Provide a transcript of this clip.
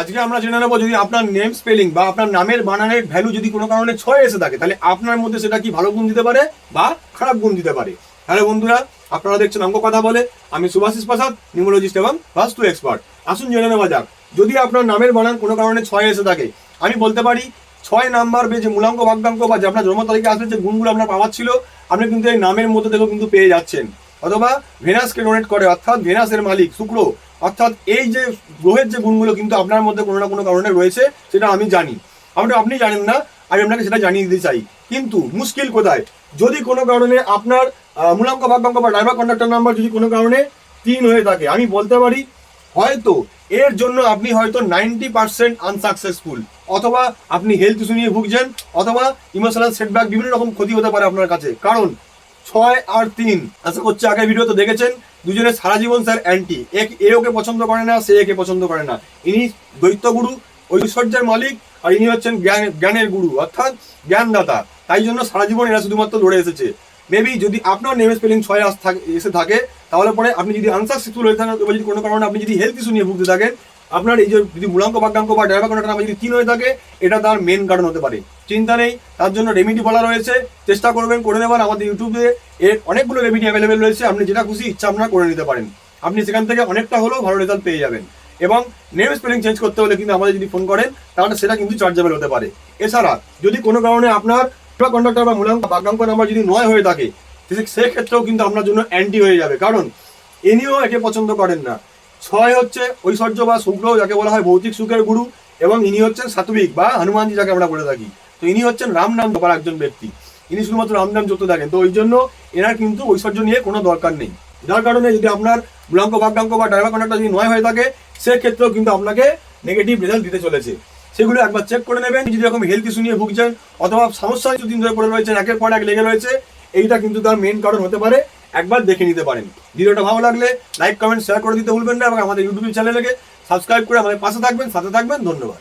আজকে আমরা জেনে নেব যদি আপনার নেম স্পেলিং বা আপনার নামের বানানের ভ্যালু যদি কোনো কারণে ছয় এসে থাকে, তাহলে আপনার মধ্যে সেটা কি ভালো গুণ দিতে পারে বা খারাপ গুণ দিতে পারে? হ্যালো বন্ধুরা, আপনারা দেখছেন অঙ্ক কথা বলে। আমি সুভাষিস প্রসাদ, নিউমোলজিস্ট এবং বাস্তু এক্সপার্ট আসুন জেনে নেওয়া যাক, যদি আপনার নামের বানান কোনো কারণে ছয় এসে থাকে, আমি বলতে পারি ছয় নাম্বার যে মূলাঙ্ক ভাগ্যাঙ্ক বা যে আপনার জন্ম তারিখে আসলে যে গুণগুলো আপনার পাওয়ার ছিল, আপনি কিন্তু এই নামের মধ্যে থেকেও কিন্তু পেয়ে যাচ্ছেন। অথবা ভেনাসকে ডোনেট করে, অর্থাৎ ভেনাসের মালিক, শুক্র। অর্থাৎ এই যে গ্রহের যে গুণগুলো কিন্তু আপনার মধ্যে কোনো না কোনো কারণে রয়েছে, সেটা আমি জানি। আমরা আপনি জানেন না, আমি আপনাকে সেটা জানিয়ে দিতে চাই। কিন্তু মুশকিল কোথায়? যদি কোনো কারণে আপনার মূলাঙ্ক, ভাগ্যাঙ্ক বা ড্রাইভার কন্ডাক্টর নাম্বার যদি কোনো কারণে তিন হয়ে থাকে, আমি বলতে পারি, হয়তো এর জন্য আপনি হয়তো নাইনটি পার্সেন্ট আনসাকসেসফুল, অথবা আপনি হেলথ ইস্যু নিয়ে ভুগছেন, অথবা ইমোশনাল সেটব্যাক বিভিন্ন রকম ক্ষতি হতে পারে আপনার কাছে। কারণ ছয় আর তিন। আশা করছি আগের ভিডিও তো দেখেছেন? দুজনের সারা জীবন স্যার অ্যান্টি এক এ ওকে পছন্দ করে না, সে একে পছন্দ করে না। ইনি দৈত্য গুরু ঐশ্বর্যের মালিক, আর ইনি হচ্ছেন জ্ঞান, জ্ঞানের গুরু, অর্থাৎ জ্ঞানদাতা। তাই জন্য সারা জীবন এরা শুধুমাত্র লড়ে এসেছে। মেবি যদি আপনার নেম স্পেলিং ছয় আস থাকে, এসে থাকে, তাহলে পরে আপনি যদি আনসাকসেসফুল হয়ে থাকেন যদি কোনো কারণে আপনি যদি হেলথ ইস্যু নিয়ে ভুগতে থাকেন আপনার এই যে যদি মূলাঙ্ক বাক্যাঙ্ক বা ড্রাইভার নামে যদি তিন হয়ে থাকে, এটা তার মেন কারণ হতে পারে। চিন্তা নেই, তার জন্য রেমিডি বলা রয়েছে। চেষ্টা করবেন, করে নেবার আমাদের ইউটিউবে এর অনেকগুলো রেমিডি অ্যাভেলেবেল রয়েছে। আপনি যেটা খুশি ইচ্ছা আপনার করে নিতে পারেন। আপনি সেখান থেকে অনেকটা হলেও ভালো রেজাল্ট পেয়ে যাবেন। এবং নেম স্পেলিং চেঞ্জ করতে হলে কিন্তু আমাদের যদি ফোন করেন, তাহলে সেটা কিন্তু চার্জেবল হতে পারে। এছাড়া যদি কোনো কারণে আপনার কন্ডাক্টর বা মূলাঙ্ক বাক্যাঙ্ক নাম্বার যদি নয় হয়ে থাকে সেক্ষেত্রেও কিন্তু আপনার জন্য অ্যান্টি হয়ে যাবে। কারণ ইনিও একে পছন্দ করেন না। ছয় হচ্ছে ঐশ্বর্য বা শুক্র যাকে বলা হয় ভৌতিক সুখের গুরু, এবং ইনি হচ্ছেন সাত্বিক বা হনুমানজি, যাকে আমরা বলে থাকি। তো ইনি হচ্ছেন রাম নাম জপার একজন ব্যক্তি। ইনি শুধুমাত্র রাম নাম জপতে থাকেন। তো ওই জন্য এনার কিন্তু ঐশ্বর্য নিয়ে কোনো দরকার নেই। যার কারণে যদি আপনার মূলাঙ্ক ভাগ্যাঙ্ক বা ড্রাইভার কন্ডাক্টর যদি নয় হয়ে থাকে, সেক্ষেত্রেও কিন্তু আপনাকে নেগেটিভ রেজাল্ট দিতে চলেছে। সেগুলো একবার চেক করে নেবেন। যদি এরকম হেলথ ইস্যু নিয়ে ভুগছেন, অথবা সমস্যা কিছুদিন ধরে পড়ে রয়েছেন, একের পর এক লেগে রয়েছে, এইটা কিন্তু তার মেন কারণ হতে পারে। একবার দেখে নিতে পারেন। ভিডিওটা ভালো লাগলে লাইক কমেন্ট শেয়ার করে দিতে ভুলবেন না এবং আমাদের ইউটিউব চ্যানেলকে সাবস্ক্রাইব করে আমাদের পাশে থাকবেন, সাথে থাকবেন। ধন্যবাদ।